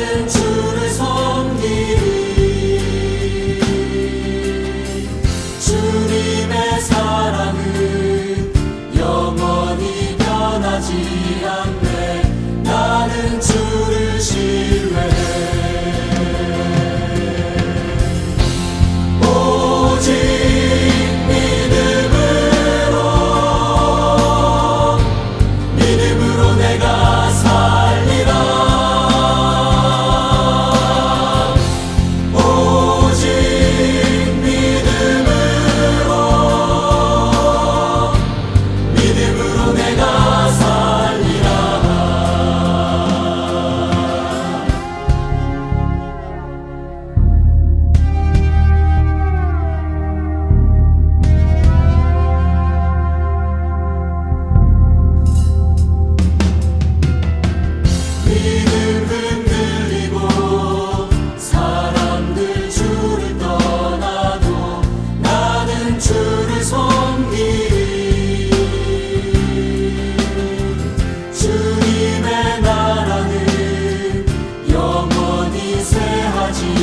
Adventure.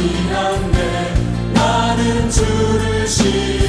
신앙네 나는 주를 신